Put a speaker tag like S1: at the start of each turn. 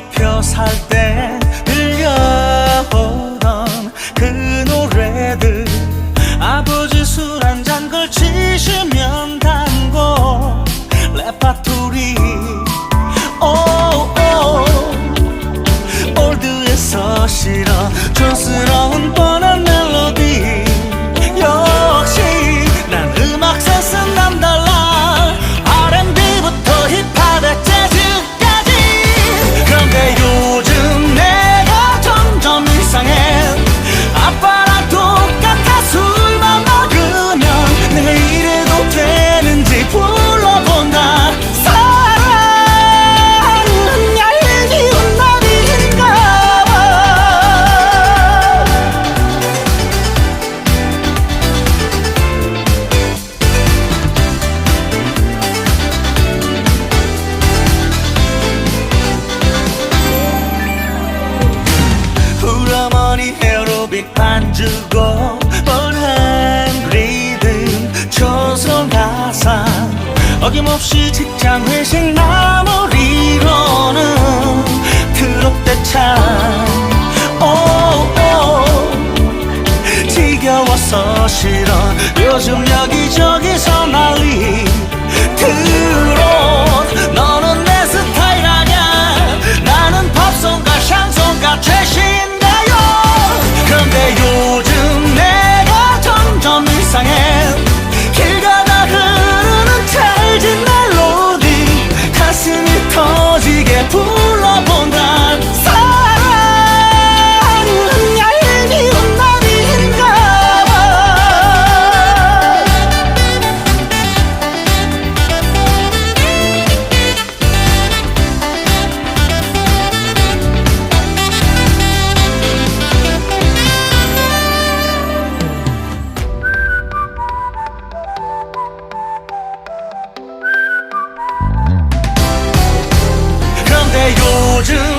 S1: 펴살 때. 반주고 뻔한 리듬 조선 가사 어김없이 직장 회식 나머리로는 트롯 대창 요즘